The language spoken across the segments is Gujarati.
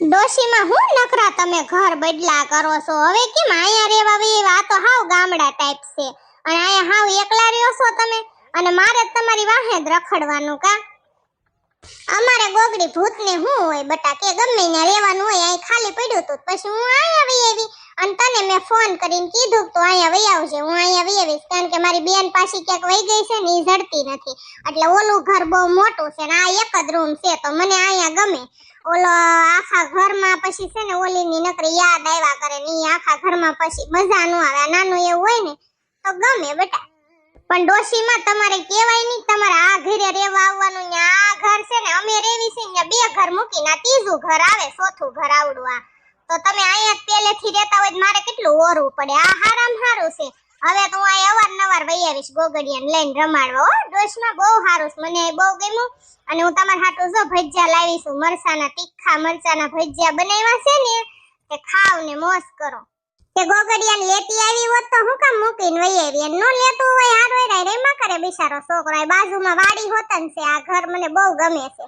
ડોશીમાં હું નકરા તમે ઘર બદલા કરો છો? હવે કેમ અહીંયા રહેવા વેવા આ હાવ ગામડા ટાઈપ છે. અને અહીંયા હાવ એકલા રહ્યો છો તમે? અને મારે તમારી વાહે જ રખડવાનું કા? અમારે ગોગડી ભૂતને હું હોય બટા કે ગમે ત્યાં રહેવાનું હોય, અહીં ખાલી પડ્યું હતું પછી હું અહીંયા વઈ આવી. અને તને મેં ફોન કરીને કીધું તો અહીંયા વઈ આવજે. હું અહીંયા વઈ આવીશ. કારણ કે મારી બેન પાછી ક્યાંક વહી ગઈ છે ને એ જડતી નથી. એટલે ઓલું ઘર બહુ મોટું છે ને આ એક જ રૂમ છે. તો મને અહીંયા ગમે. ઓલો આખા ઘરમાં પછી છે ને ઓલીની નકરી યાદ આવ્યા કરે ને આખા ઘરમાં પછી મજા આવે. નાનું એવું હોય ને તો ગમે બેટા. પણ ડોશીમાં તમારે કહેવાય નહીં તમારે આ ઘરે રહેવા આવવાનું ને આ ઘર છે ને અમે રેવી છે ને બે ઘર મૂકીને આ ત્રીજું ઘર આવે, ચોથું ઘર આવડું આ. તો તમે અહીંયા પહેલેથી રહેતા હોય મારે કેટલું ઓરવું પડે? આ હારામ હારું છે. હવે તો હું અવારનવાર વહી આવીશ ગોગડિયાને લઈને રમાડવા, હો. ડોશમાં બહુ સારું છે. મને બહુ ગમ્યું. અને હું તમારા હાટુ જો ભજીયા લાવી છું. મરસાના તીખા મરસાના ભજીયા બનાવ્યા છે ને, તે ખાવ ને મોસ કરો તે ગોગડિયાને લેતી આવી હોત તો હું કામ મૂકીને વહી આવી? અને નો લેતું હોય હારો રેમાં કરે બિચારો છોકરો. બાજુમાં વાડી હોતન છે. આ ઘર મને બહુ ગમે છે.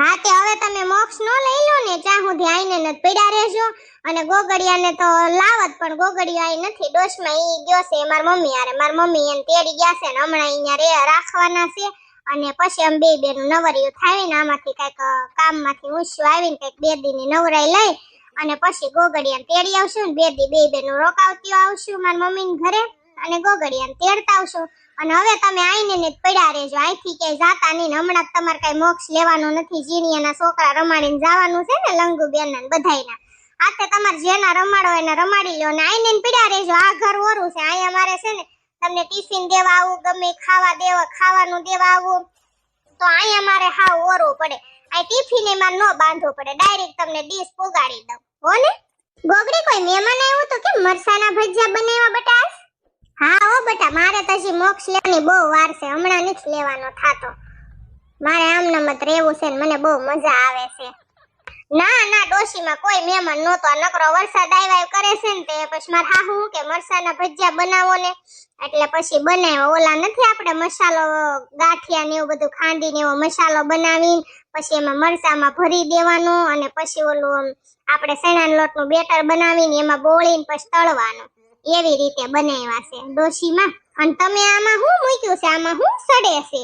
હા, તે હવે તમે મોક્ષ નો લઈ લો ને ચા સુધી આઈને નથી પડ્યા રહેજો. અને ગોગડિયાને તો લાવત, પણ ગોગડિયો આઈ નથી ડોશમાં ઈ ગયો છે, માર મમ્મી આરે માર મમ્મી એને તેડી ગયા છે ને, હમણાં અહીંયા રે રાખવાના છે. અને પછી અમે બે બેનું નવરિયું થાય ને, આમાંથી કંઈક કામમાંથી ઊંચું આવીને કંઈક બે દીની નવરાઈ લઈ. અને પછી ગોગડિયાને તેડી આવશું ને, બે દી બે બેનું રોકાવતી આવશું મારા મમ્મીને ઘરે. અને ગોગડિયાને તેડતા આવશું. અને હવે તમે આઈને ને પડ્યા રહેજો. અહીંથી ક્યાંય જાતા નહીં હમણાં તમારે કઈ મોક્ષ લેવાનું નથી. જીણીયાના છોકરા રમાડીને જવાનું છે ને લંગુ બેન બધાયના. આ તે તમારે જેના રમાડો એને રમાડી લ્યો ને આઈને પડ્યા રહેજો. આ ઘર ઓરું છે. અહીંયા મારે છે ને તમને ટિફિન દેવા આવું, ગમે ખાવા દેવા, ખાવાનું દેવા આવું. તો અહીંયા મારે હાવ ઓરવું પડે. આ ટિફિન એમાં ન બાંધવું પડે. ડાયરેક્ટ તમને ડીશ પોગાડી દઉં. હો ને? ગોગડી કોઈ મહેમાન આવ્યું તો કે મરસાના ભજીયા બનાવ્યા બટા હા હો બેટા, મારે તો હજી મોક્ષ લેવાની બહુ વાર છે. હમણાં નથી લેવાનો થાતો. મારે આમ નમત રહેવું છે ને મને બહુ મજા આવે છે. ના ના, ડોશીમાં કોઈ મહેમાન નહોતો. આ નકરો વરસાદ આવ્યા કરે છે ને તે. પછી મારે હા હું કે મરસાના ભજીયા બનાવો ને. એટલે પછી બનાવ્યો ઓલા નથી આપણે મસાલો ગાંઠિયા ને એવું બધું ખાંડીને એવો મસાલો બનાવીને પછી એમાં મરચામાં ભરી દેવાનું અને પછી ઓલું આપણે શેણાના લોટનું બેટર બનાવીને એમાં બોળીને પછી તળવાનું. એવી રીતે બનાવ્યા છે ડોશીમાં. અને તમે આમાં શું મૂક્યું છે? આમાં શું સડે છે?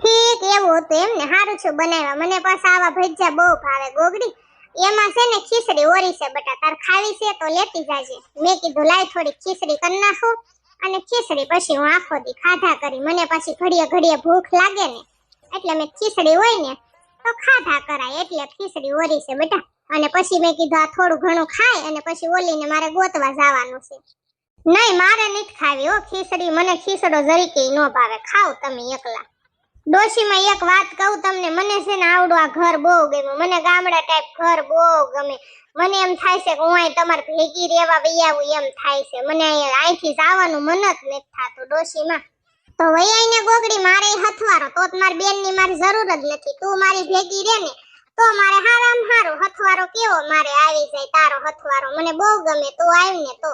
ઠીક, એવું હતું એમ ને સારું છું બનાવ્યા મને પાછા આવા ભજીયા બહુ ભાવે, ગોગડી. એમાં છે ને ખીચડી ઓરી છે બટા તાર ખાવી છે તો લેતી જાજે. મેં કીધું, લાય થોડી ખીચડી કરી નાખું અને ખીચડી પછી હું આખો દી ખાધા કરી. મને પછી ઘડીએ ઘડીએ ભૂખ લાગે ને. એટલે મેં ખીચડી હોય ને તો ખાધા કરાય. એટલે ખીચડી ઓરી છે બેટા. અને પછી મેં કીધું, આ થોડું ઘણું ખાય અને પછી ઓલીને મારે ગોતવા જવાનું છે. નહીં, મારે નથી ખાવી હો. ખીચડી મને ખીચડો જરીકે ન ભાવે. ખાવ તમે એકલા. ડોશીમાં એક વાત કહું તમને, મને છે ને આવડું આ ઘર બહુ ગમ્યું. મને ગામડા ટાઈપ ઘર બહુ ગમે. મને એમ થાય છે કે હું અહીં તમારે ભેગી રહેવા વૈયાવું એમ થાય છે. મને અહીં અહીંથી જવાનું મન જ નથી થતું ડોશીમાં. તો વૈયા ગોગડી, મારે હથવારો. તો મારી બેનની મારી જરૂર જ નથી. તું મારી ભેગી રહે ને તો મારે હારામ હારો હથવારો કેવો? મારે આવી જાય તારો હથવારો. મને બહુ ગમે, તું આવી ને તો.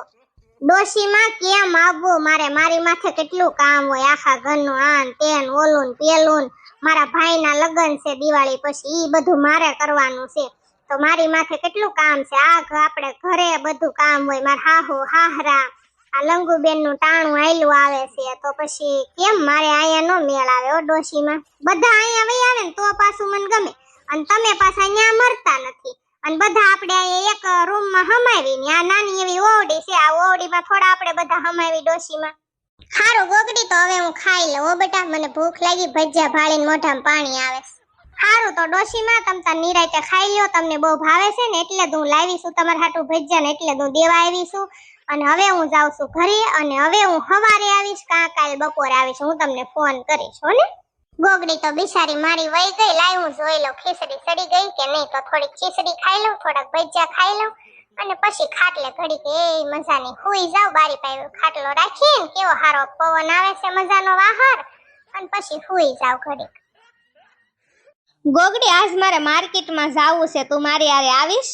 ડોશીમાં કેમ આવવો? મારે મારી માથે કેટલું કામ હોય? આખા ઘરનું આન તેન ઓલું પેલું મારા ભાઈના લગ્ન છે દિવાળી પછી એ બધું મારે કરવાનું છે. તો મારી માથે કેટલું કામ છે? આ આપણે ઘરે બધું કામ હોય. મારા હાહુ, હાહરા. આ લંગુબેનનું ટાણું આયલું આવે છે. તો પછી કેમ મારે અહીંયા નો મેળ આવે ડોશીમાં? બધા અહીંયા વહી આવે ને તો પાછું મને ગમે. અને તમે પાછા ન્યા મરતા નથી. અને બધા આપણે અહીંયા એક રૂમમાં હમાવી આ નાની એવી ઓવડી છે આ ઓવડીમાં થોડા આપણે બધા હમાવી ડોશીમાં. હારું ગોગડી તો હવે હું ખાઈ લઉં બેટા મને ભૂખ લાગી ભજીયા ભાળીને મોઢામાં પાણી આવે હારું તો ડોશીમાં તમ તાર નિરાયતે ખાઈ લ્યો તમને બહુ ભાવે છે ને એટલે હું લાવી છું તમારા હાટું ભજીયા ને એટલે હું દેવા આવી છું. અને હવે હું જાઉં છું ઘરે અને હવે હું સવારે આવીશ કાં કાલ બપોરે આવીશ હું તમને ફોન કરીશ હો ને? ગોગડી તો બિચારી મારી વહી ગઈ લાય હું જોઈ લઉં ખીચડી સડી ગઈ કે નહીં, તો થોડીક ખીચડી ખાઈ લઉં, થોડાક ભજીયા ખાઈ લઉં અને પછી ખાટલે ઘડીક એ મજાની હુઈ જાવ બારી પાસે ખાટલો રાખીને કેવો હારો પવન આવે છે મજાનો વાહર અને પછી હુઈ જાવ ઘડીક. ગોગડી, આજ મારે માર્કેટમાં જાવું છે, તું મારી આરે આવીશ?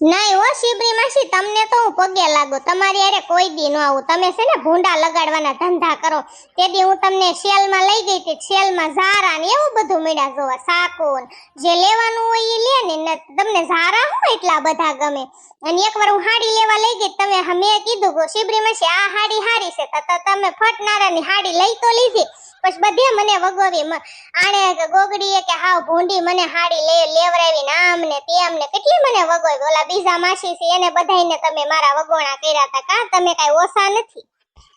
નહીં હો શિબરી માસી, તમને તો હું પગે લાગુ. તમારી અરે કોઈ દી ન આવું. તમે છે ને ભૂંડા લગાડવાના ધંધા કરો. તે દી હું તમને શેલમાં લઈ ગઈ હતી. શેલમાં ઝારા ને એવું બધું મળ્યા જોવા. સાકોન. જે લેવાનું હોય એ લે ને તમને ઝારા હું એટલા બધા ગમે? અને એકવાર હું હાડી લેવા લઈ ગઈ, તમે મેં કીધું શિબરી માસી, આ હાડી હારી છે. તો તમે ફટનારાની હાડી લઈ તો લીધી. પછી બધે મને વગોવી આણે ગોગડીએ કે હાવ ભૂંડી મને હાડી લે, લેવરાવી ને આમ ને તેમ ને કેટલી મને વગોવી? ઓલા બીજા માસી છે, એને બધાયને તમે મારા વગોણા કર્યા હતા. કા તમે કાઈ ઓછા નથી?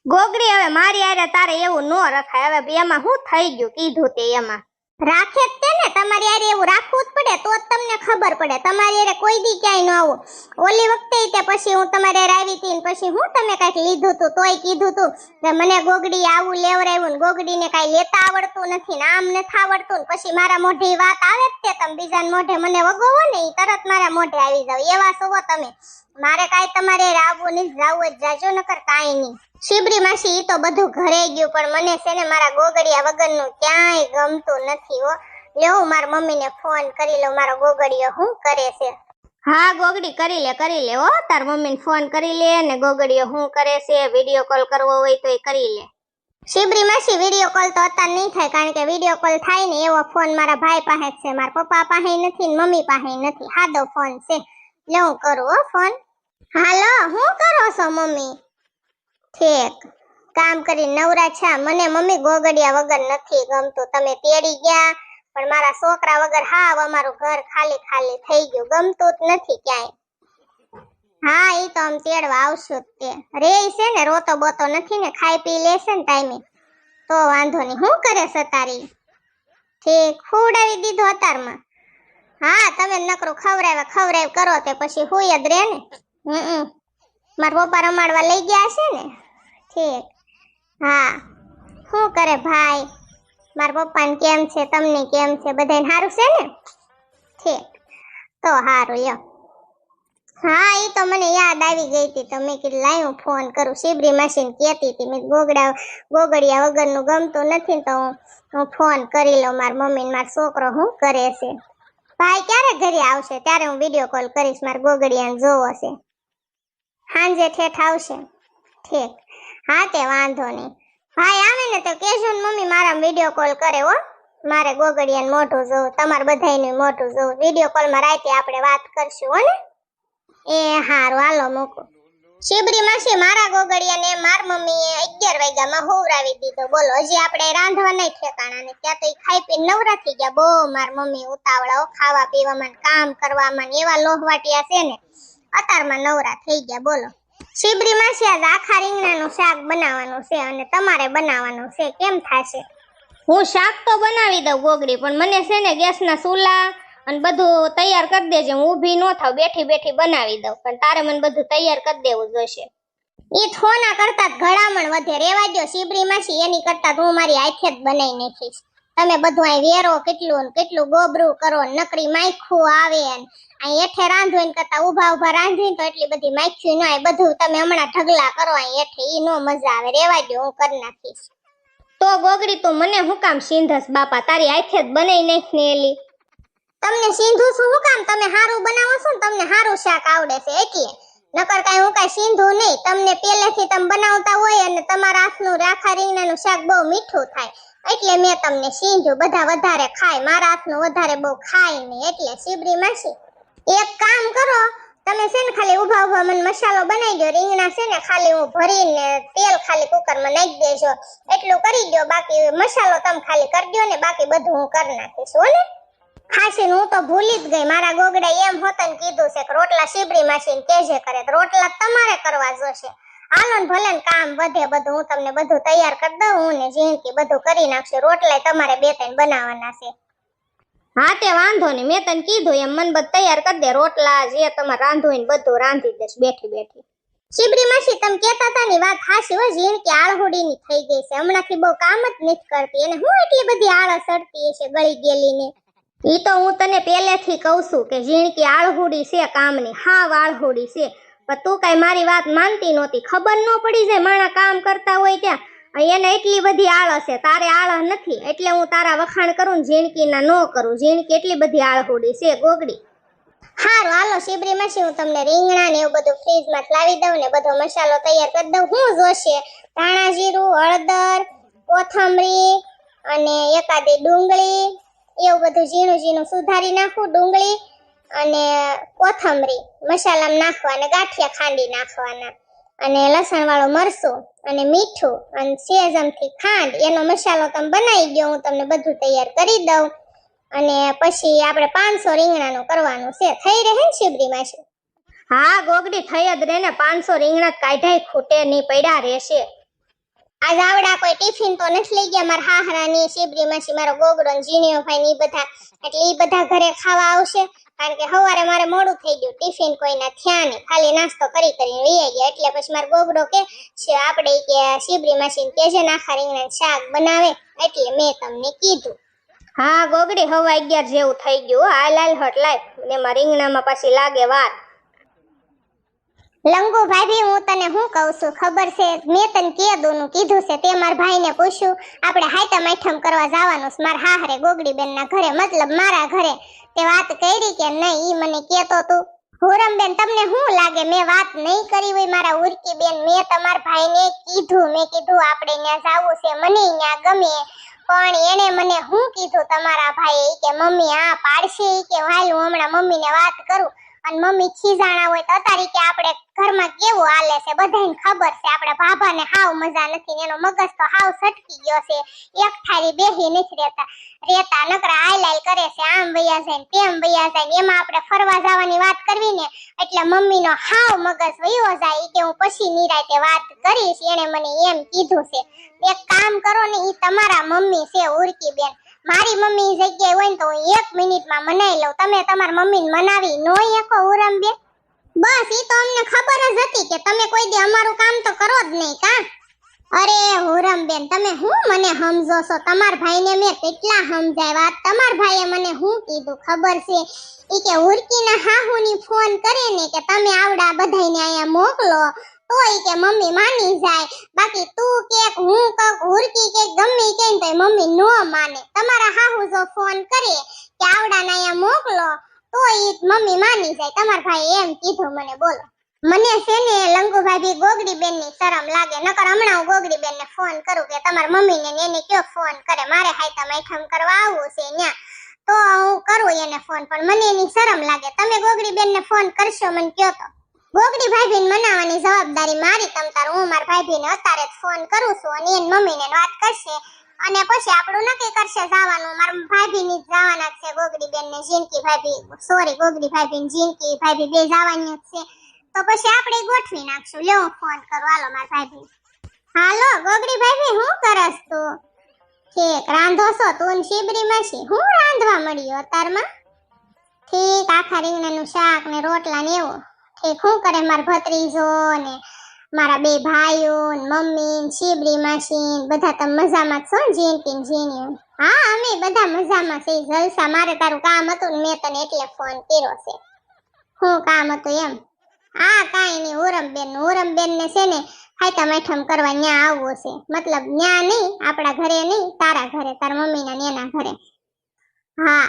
ગોગડી હવે મારી આરે તારે એવું નો રખાય. હવે એમાં હું થઈ ગયું? કીધું તે એમાં. રાખે જ તે ને, તમારી યારે એવું રાખવું જ પડે, તો જ તમને ખબર પડે. તમારી યારે કોઈ દી ક્યાંય ન આવું. ઓલી વખતે તે પછી હું તમારે આવી હતી ને પછી હું તમે કાંઈક લીધું તું, તોય કીધું તું કે મને ગોગડી આવું લેવરાવ્યું ને ગોગડીને કાંઈ લેતા આવડતું નથી ને આમ નથી આવડતું ને પછી મારા મોઢે વાત આવે જ તે, તમે બીજાને મોઢે મને વગોવો ને એ તરત મારા મોઢે આવી જાવ. એવા સુવો તમે. મારે કાંઈ તમારે આવવું નહીં, જાવું જ જાજો નકર કાંઈ નહીં. શિબરી માસી તો બધું ઘરે ગયું, પણ મને છે ને મારા ગોગડિયા વગરનું ક્યાંય ગમતું નથી હો. લ્યો હું મારા મમ્મીને ફોન કરી લઉં, મારો ગોગડિયો શું કરે છે? હા, ગોગડી કરી લે કરી લે હો. તાર મમ્મીને ફોન કરી લે ને ગોગડીયો શું કરે છે વીડિયો કોલ કરવો હોય તો એ કરી લે. શિબરી માસી વીડિયો કોલ તો અત્યારે નહીં થાય, કારણ કે વીડિયો કોલ થાય ને એવો ફોન મારા ભાઈ પાસે છે. મારા પપ્પા પાસે નથી ને મમ્મી પાસે નથી. સાદો ફોન છે. લે હું કરું હો ફોન હાલો શું કરો છો મમ્મી? ઠીક. કામ કરી નવરા છે. મને મમ્મી ગોગડિયા વગર નથી ગમતું. તમે તેડી ગયા, પણ મારા છોકરા વગર હાવ અમારું ઘર ખાલી ખાલી થઈ ગયું. ગમતું જ નથી ક્યાંય. હા એ તો આમ તેડવા આવશું જ તે. રે છે ને, રોતો બોતો નથી ને, ખાઈ પી લેશે ને ટાઈમે તો વાંધો નહીં. શું કરે સતારી તારી? ઠીક. ખવડાવી દીધો અતારમાં. હા, તમે નકરું ખવડાવે ખવરાવ કરો તે. પછી હું જ રે ને. હમ. મારા પપ્પા રમાડવા લઈ ગયા છે ને. ઠીક હા. શું કરે ભાઈ? મારા પપ્પાને કેમ છે? તમને કેમ છે? બધાને સારું છે ને? ઠીક. તો સારું યો. હા એ તો મને યાદ આવી ગઈ હતી. તો મેં કીધું લાઈ હું ફોન કરું. શિબરી માસીને કહેતી હતી. મેં ગોગડા, ગોગડિયા વગરનું ગમતું નથી તો હું હું ફોન કરી લઉં મારા મમ્મી ને મારો છોકરો શું કરે છે? ભાઈ, ક્યારે ઘરે આવશે? ત્યારે હું વીડિયો કોલ કરીશ. મારા ગોગડિયાને જોવો છે. સાંજે ઠેઠ આવશે. ઠીક. હા તે વાંધો નહીં. ભાઈ આવે ને તો કહેજો ને મમ્મી મારા વીડિયો કોલ કરે હો. મારે ગોગડિયાને મોઢું જોવું, તમારે બધાયનું મોઢું જોવું. વીડિયો કોલમાં રાતે આપણે વાત કરશું હો ને. એ હારું, હાલો મૂકો. શિબરી માસી, મારા ગોગડિયાને, માર મમ્મીએ અગિયાર વાગ્યામાં હોવરાવી દીધો. બોલો, હજી આપણે રાંધવા નહીં ઠેકાણા ને. ત્યાં તો એ ખાઈ પી નવરા થઈ ગયા. બહુ માર મમ્મી ઉતાવળા ખાવા પીવામાં કામ કરવામાં ને એવા લોહવાટિયા છે ને. અતારમાં નવરા થઈ ગયા. બોલો. શિબરી માસી આજ આખા રીંગણાનું શાક બનાવવાનું છે અને તમારે બનાવવાનું છે. કેમ થાશે? હું શાક તો બનાવી દઉં ગોગડી પણ મને છે ને ગેસના ચૂલા અને બધું તૈયાર કરી દેજે. હું ઊભી ન થાવ બેઠી બેઠી બનાવી દઉં પણ તારે મને બધું તૈયાર કરી દેવું જોઈશે. એ થોના કરતા જ ઘડામણ વધે. રેવા દો શિબરી માસી એની કરતા હું મારી આંખે જ બનાવી નાખીશ. તમે બધું અહીં વેરો કેટલું કેટલું ગોબરું કરો નકરી માખું આવે અહીં એઠે રાંધો કરતા ઊભા ઊભા રાંધવી તો એટલી બધી માખ્યું ન હોય બધું તમે હમણાં ઢગલા કરો, અહીં એઠે ઈ નો મજા આવે. રેવા દો હું કરી નાખીશ. તો ગોગડી, તું મને હું કામ સિંધસ? બાપા, તારી હાથે જ બનાવી નાખ એલી. તમને સિંધુ શું? હું કામ તમે હારું બનાવો છો તમને હારું શાક આવડે છે એટલે નકર કાંઈ હું કાંઈ સિંધુ નહીં. તમને પહેલેથી તમે બનાવતા હોય અને તમારા હાથનું રાખા રીંગણાનું શાક બહુ મીઠું થાય. એટલે મેં તમને સિંધુ, બધા વધારે ખાય, મારા હાથનું વધારે બહુ ખાય નહીં. એટલે સીબરી માસી, એક કામ કરો, તમે છે ને ખાલી ઊભા ઊભા મને મસાલો બનાવી દો, રીંગણા છે ને ખાલી હું ભરીને તેલ ખાલી કુકરમાં નાખી દેજો. એટલું કરી દો, બાકી મસાલો તમે ખાલી કરી દો ને, બાકી બધું હું કરી નાખીશ, હો ને? ખાસી હું તો ભૂલી જ ગઈ, મારા ગોગડા એમ હોતન કીધું છે કે રોટલા સીબરી માસી કેજે કરે રોટલા તમારે કરવા જોશે. હાલો ને ભલે કામ વધે બધું હું તમને બધું તૈયાર કરી દઉં હું ને જિંદગી બધું કરી નાખશું. રોટલાય તમારે બે ત્રણ બનાવવાના છે. હા તે વાંધો નહીં. મેં તને કીધું એમ મન બધું તૈયાર કરી દે. રોટલા જે તમારે રાંધવું હોય ને બધું રાંધી દઈશ બેઠી બેઠી. શિબરી માસી તમે કહેતા હતા ની વાત હાસી હોય ઝીણકી આળહુડીની થઈ ગઈ છે. હમણાંથી બહુ કામ જ નથી કરતી. અને હું એટલી બધી આળસ અડતી હશે ગળી ગયેલી ને ઈ તો હું તને પહેલેથી કહું છું કે જીણકી આળહુડી છે કામની. હા આળહુડી છે. પણ તું કાંઈ મારી વાત માનતી નહોતી. ખબર ન પડી જાય માણા કામ કરતા હોય ત્યાં. એને એટલી બધી આળસ છે. તારે આળસ નથી. એટલે હું તારા વખાણ કરું ઝીણકીના ન કરું. ઝીણકી એટલી બધી આળહુડી છે, ગોગડી. હારું, હાલો શિબરી માસી હું તમને રીંગણા ને એવું બધું ફ્રીજમાં લાવી દઉં ને બધો મસાલો તૈયાર કરી દઉં. હું જોશે? ધાણા જીરું, હળદર, કોથમરી અને એકાદી ડુંગળી. એવું બધું ઝીણું ઝીણું સુધારી નાખું ડુંગળી. અને કોથમરી મસાલામાં નાખવા અને ગાંઠિયા ખાંડી નાખવાના. અને લસણ વાળું મરચું અને મીઠું અને સેજમથી ખાંડ એનો મસાલો તમે બનાવી ગયો હું તમને બધું તૈયાર કરી દઉં. અને પછી આપણે પાંચસો રીંગણાનું કરવાનું છે. થઈ રહે ને શિબરી માસી? હા, ગોગડી, થઈ જ રહે ને. પાંચસો રીંગણા કાઢાય ખૂટે નહીં, પડ્યા રહેશે. આજ આવડા કોઈ ટિફિન તો નથી લઈ ગયા. મારા હાહરાની, શિબરી માસી, મારો ગોગડો ને ઝીણીઓ ભાઈ ની બધા. એટલે એ બધા ઘરે ખાવા આવશે. કારણ કે સવારે મારે મોડું થઈ ગયું. ટિફિન કોઈના થયા નહીં. ખાલી નાસ્તો કરી કરીને લઈ ગયા. એટલે પછી મારો ગોગડો કે આપણે કે શિબરી માસી કે છે નાખા રીંગણા શાક બનાવે. એટલે મેં તમને કીધું. હા, ગોગડી હવા અગિયાર જેવું થઈ ગયું હા. લાલ હટ લાય. ને રીંગણામાં પાછી લાગે વાર. લંગુ ભાભી, હું તને શું કહું છું? ખબર છે? મેં તને કે દોનું કીધું છે. તે મારા ભાઈને પૂછ્યું, આપણે હાઈટમ આઈટમ કરવા જવાનું છે. મારા હાહરે ગોગડી બેનના ઘરે, મતલબ મારા ઘરે. તે વાત કરી કે નહીં, ઈ મને કહેતો તું. હોરમ બેન તમને શું લાગે? મેં વાત નહીં કરી હોય મારા ઉર્કી બેન મેં તમારા ભાઈને કીધું. મેં કીધું, આપણે ત્યાં જવું છે. મને ત્યાં ગમે. પણ એને મને શું કીધું તમારા ભાઈએ? કે, મમ્મી, આ પાડશે. કે, હાલ હું હમણાં મમ્મીને વાત કરું. અને મમ્મી ખીજાણા હોય તો અતારી કે આપણે ઘરમાં કેવું હાલે છે બધાને ખબર છે. આપણા ભાભાને હાવ મજા નથી એનો મગજ તો હાવ સટકી ગયો છે. એક થારી બેહી નથી રહેતા. રહેતા નકરા આઈ કરે છે. આમ વૈયા જાય તેમ વૈયા જાય એમાં આપણે ફરવા જવાની વાત કરવી ને એટલે મમ્મીનો હાવ મગજ વયો જાય કે હું પછી નિરાતે વાત કરીશ. એને મને એમ કીધું છે. એક કામ કરો ને એ તમારા મમ્મી છે ઉર્કી બેન મારી મમ્મી જગ્યાએ હોય ને તો હું એક મિનિટમાં મનાઈ લઉં. તમે તમારા મમ્મીને મનાવી નો એકો ઉરમ બે બસ, ઈ તો અમને ખબર જ હતી કે તમે કોઈ દી અમારું કામ તો કરો જ નહીં કા? અરે હુરમ બેન તમે હું મને સમજો છો? તમાર ભાઈને મેં કેટલા સમજાવ્યા. તમાર ભાઈએ મને હું કીધું? ખબર છે? ઈ કે હુરકીના હાહુની ફોન કરે ને કે તમે આવડા બધાયને અહીંયા મોકલો. તો કે મમ્મી માની જાય. બાકી તું કે હું કક, હુરકી કે ગમે કે તો મમ્મી નો માને. તમારા હાહુ જો ફોન કરે કે આવડાને અહીંયા મોકલો તો ઈ મમ્મી માની જાય. તમાર ભાઈ એમ કીધું મને, બોલો. મને છે ને લંગુભાઈ ગોગડી બેનની શરમ લાગે. નકર હમણાં હું ગોગડી બેન ને ફોન કરું કે તમારા મમ્મી ને એને કયો ફોન કરે? મારે હાઈતા માઈઠમ કરવા આવવું છે ન્યા. તો હું કરું એને ફોન પણ મને એની શરમ લાગે. તમે ગોગડી બેન ને ફોન કરશો, મને કયો તો. ગોગડી ભાભીને મનાવવાની જવાબદારી મારી તમ હું મારા ભાભીને અત્યારે જ ફોન કરું છું અને એની મમ્મીને વાત કરશે. અને પછી આપણું નક્કી કરશે જવાનું. મારા ભાભીની જ જવાના છે ગોગડી બેન ને જીનકી ભાભી. સોરી ગોગડી ભાભી ને જીનકી ભાભી બે જવાની છે. તો પછી આપણે ગોઠવી નાખશું. લેવો ફોન કરો. હાલો, મારા ભાભી. હાલો ગોગડી ભાભી, હું કરસ તું? ઠીક, રાંધો છો? તું ને માં છે હું રાંધવા મળ્યો અતારમાં ઠીક, આખા રીંગણાનું શાક ને રોટલા ને એવું. ઠીક હું કરે મારા ભત્રીજો ને મારા બે ભાઈઓ ને મમ્મી ને શીબરી માસી બધા તમે મજામાં છો ને જીનકી ને જીની હા, અમે બધા મજામાં છે જલસા, મારે તારું કામ હતું ને, મેં તને એટલે ફોન કર્યો છે. શું કામ હતું એમ? હા, કાંઈ નહીં, ઉરમબેન ઉરમબેન ને છે ને ફાયતા માઠમ કરવા ન્યા આવવો છે. મતલબ ન્યા નહીં, આપણા ઘરે નહીં, તારા ઘરે, તારા મમ્મીના ને એના ઘરે. હા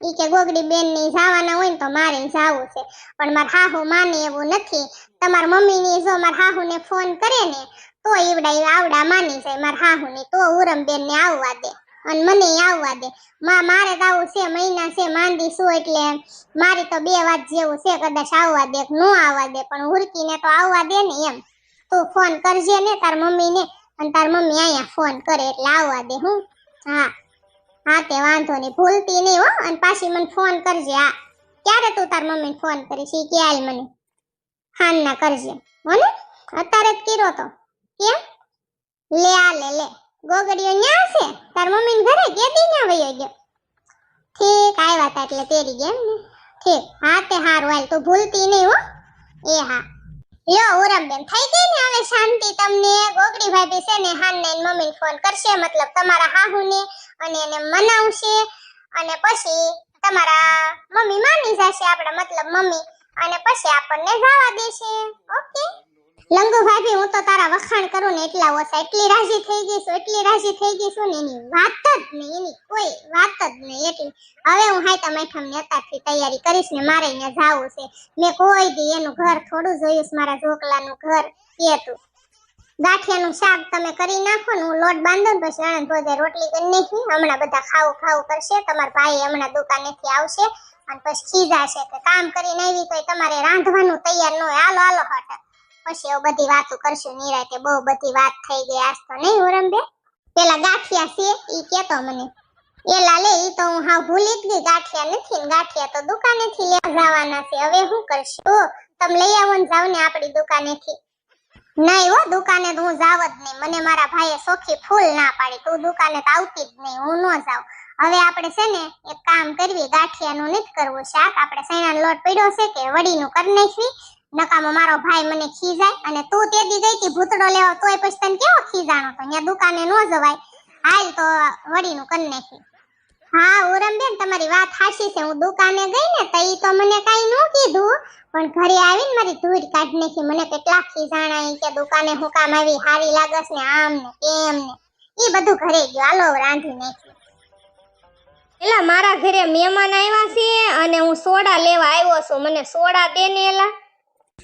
ઈ કે ગોગડી બેનની જવાના હોય ને તો મારે જાવું છે. પણ માર હાહુ માને એવું નથી. તમારા મમ્મી ની જો માર હાહુ ને ફોન કરે ને, તો ઈવડા ઈ આવડા માની જાય. માર હાહુ ની તો ઉરમ બેન ને આવવા દે. અને મને આવવા દે. માં, મારે તો આવું છે, મહિના છે, માંદી શું એટલે મારી તો બે વાત જેવું છે, કદાચ આવવા દે ન આવવા દે. પણ હુરકીને તો આવવા દે ને એમ. તું ફોન કરજે ને તાર મમ્મી ને અને તાર મમ્મી અહીંયા ફોન કરે એટલે આવવા દે હું. હા. હા, તે વાંધો નહીં. ભૂલતી નહીં હો. અને પાછી મને ફોન કરજે હા ક્યારે તું તાર મમ્મીને ફોન કરીશ? એ કે હાલ મને. હાન ના કરજે. હો ને? અત્યારે જ કર્યો તો. કેમ? લે આ લે લે. ગોગડીઓ ન્યા છે? તાર મમ્મીને ઘરે કેદી ન્યા વયો ગયો? ઠીક, આવ્યા તા એટલે તેરી ગયા ને. ઠીક. હા, તે હારું. હાલ તું ભૂલતી નહીં હો. એ હા. લ્યો ઓરમબેન થઈ ગઈ ને હવે શાંતિ? તમને ગોગડી ભાભી છે ને હાન ને ફોન કરશે, મતલબ તમારા હાહુને, અને એને મનાવશે, અને પછી તમારા મમ્મી માની જશે, આપણા મતલબ મમ્મી, અને પછી આપણને જવા દેશે. ઓકે? લંગુ ભાભી, હું તો તારા વખાણ કરું ને એટલા ઓછા. એટલી રાજી થઈ ગઈ છું, એટલી રાજી થઈ ગઈ છું ને એની વાત જ નહીં, એની કોઈ વાત જ નહીં. એટલી હવે હું હાઈતા મેઠમ નેતાથી તૈયારી કરીશ ને મારે અહીંયા જાવું છે. મેં કોઈ દી એનું ઘર થોડું જોયું મારા ઢોકલાનું ઘર. એ તું ગાંઠિયાનું શાક તમે કરી નાખો ને હું લોટ બાંધો ને પછી આણંદ ભોજે રોટલી કરી નાખી. હમણાં બધા ખાવું ખાવું કરશે, તમારા ભાઈ હમણાં દુકાનેથી આવશે. અને પછી ખીજાશે કે કામ કરીને આવી તો તમારે રાંધવાનું તૈયાર ન હોય. હાલો હાલો, હટ. પછી એવું બધી વાતો કરશું નિરાતે બહુ બધી વાત થઈ ગઈ આજ તો નહીં ઉરંબે પેલા ગાંઠિયા છે ઈ કેતો મને. એ લાલે ઈ તો હું હા ભૂલી જ ગઈ ગાંઠિયા નથી ગાંઠિયા તો દુકાનેથી લેવા જવાના છે. હવે શું કરશું? ઓ, તમે લઈ આવો ને જાવ ને આપણી દુકાનેથી. નહીં હો દુકાને હું જાવ જ નહીં. મને મારા ભાઈએ સોખી ફૂલ ના પાડી તું દુકાને તો આવતી જ નહીં હું ન જાઉં. હવે આપણે છે ને એક કામ કરવી ગાંઠિયાનું નથી કરવું શાક. આપણે સૈણાનો લોટ પડ્યો છે કે વડીનું કરી નાખવી. નકામો મારો ભાઈ મને ખીજાય અને તું તે દી ગઈ ભૂતડો લેવો, તોય પછી તને કેવો ખીજાણો? તો ત્યાં દુકાને ન જવાય. હાલ તો વડીનું કરી નાખી. હા, ઉરમબેન, તમારી વાત સાચી છે. હું દુકાને ગઈ ને તો ઈ તો મને કાઈ ન કીધું. પણ ઘરે આવીને મારી ધૂળ કાઢી નાખી. મને કેટલા ખીજાણા કે દુકાને હું કામ આવી હારી લાગસ ને આમ ને તેમ ને. ઈ બધું ઘરે ગયું. હાલો રાંધી નાખી. એલા, મારા ઘરે મહેમાન આવ્યા છે અને હું સોડા લેવા આવ્યો છું. મને સોડા દે ને એલા.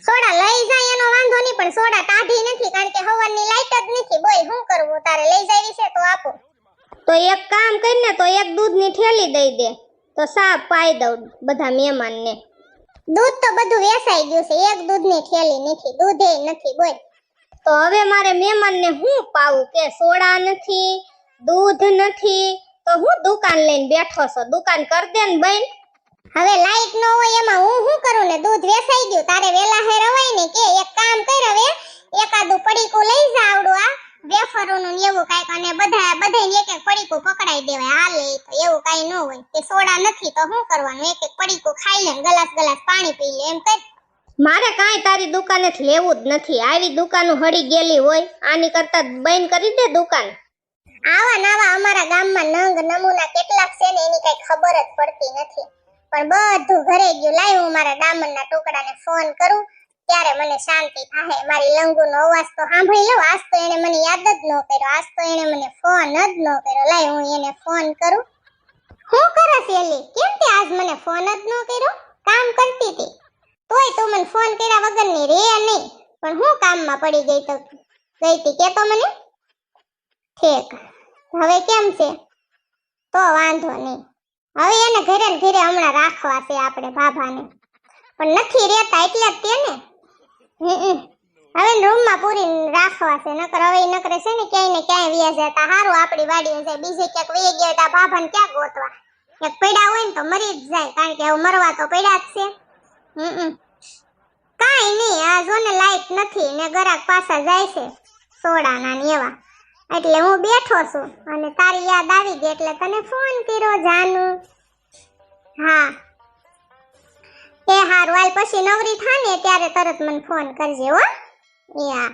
સોડા લઈ જાય એનો વાંધો નહીં પણ સોડા કાઢી નથી કારણ કે હવનની લાઈટ જ નથી. બોલ શું કરવું? તારે લઈ જાય છે તો આપો. તો એક કામ કરીને તો એક દૂધની થેલી દઈ દે. તો સાપ પાઈ દઉં બધા મહેમાનને. દૂધ તો બધું વેસાઈ ગયું છે એક દૂધની થેલી નથી દૂધે નથી બોલ. તો હવે મારે મહેમાનને હું પાવું કે સોડા નથી દૂધ નથી? તો હું દુકાન લઈને બેઠો છો દુકાન કર દે ને બેન. હવે લાઈટ ન હોય એમાં હું શું કરું ને? દૂધ વેસાઈ ગયું. તારે વેલા હે રવાય ને કે એક કામ કર હવે. એકાદું પડીકું લઈ જા આવડું આ. વેફરોનું ને એવું કાંઈક અને બધા બધાને એક એક પડીકું પકડાઈ દેવાય. હાલે તો એવું કાંઈ ન હોય. કે સોડા નથી તો શું કરવાનું? એક એક પડીકું ખાઈ લે ગલાસ ગલાસ પાણી પી લે એમ કર. મારે કાંઈ તારી દુકાનેથી લેવું જ નથી. આવી દુકાનો હળી ગયેલી હોય આની કરતા બંધ કરી દે દુકાન. આવા નાવા અમારા ગામમાં નંગ નમૂના કેટલાક છે ને એની કાંઈ ખબર જ પડતી નથી. પણ બધું ઘરે ગયું. લાય હું મારા ડામરના ટુકડાને ફોન કરું, ત્યારે મને શાંતિ થાય મારી લંગુનો અવાજ તો સાંભળી લઉં. આજ તો એને મને યાદ જ ન કર્યો. આજ તો એને મને ફોન જ ન કર્યો. લાય હું એને ફોન કરું. હું કરસ એલી? કેમ તે આજ મને ફોન જ ન કર્યો? કામ કરતી હતી. તોય તું મને ફોન કર્યા વગરની રે નહીં. પણ હું કામમાં પડી ગઈ તો ગઈ હતી. કે તો મને? ઠીક. હવે કેમ છે? તો વાંધો નહીં. હવે એને ઘરે ને ઘરે હમણાં રાખવા છે આપણે ભાભાને પણ નથી રહેતા એટલે જ તેને. હમ હવે રૂમમાં પૂરી રાખવા છે. નકર હવે નકરે છે ને ક્યાંય ને ક્યાંય વ્યા જતા. સારું આપણી વાડીએ જાય. બીજે ક્યાંક વહી ગયા હોય તો ભાભાને ક્યાં ગોતવા? એક પડ્યા હોય ને તો મરી જ જાય. કારણ કે હવે મરવા તો પડ્યા જ છે. હમ કાંઈ નહીં. આ જોને લાઈટ નથી ને ગરાક પાછા જાય છે સોડાના ને એવા. એટલે હું બેઠો છું અને તારી યાદ આવી ગઈ એટલે તને ફોન કર્યો જાનુ. હા. એ હારું હાલ પછી નવરી થાને ત્યારે તરત મને ફોન કરજે હો. હા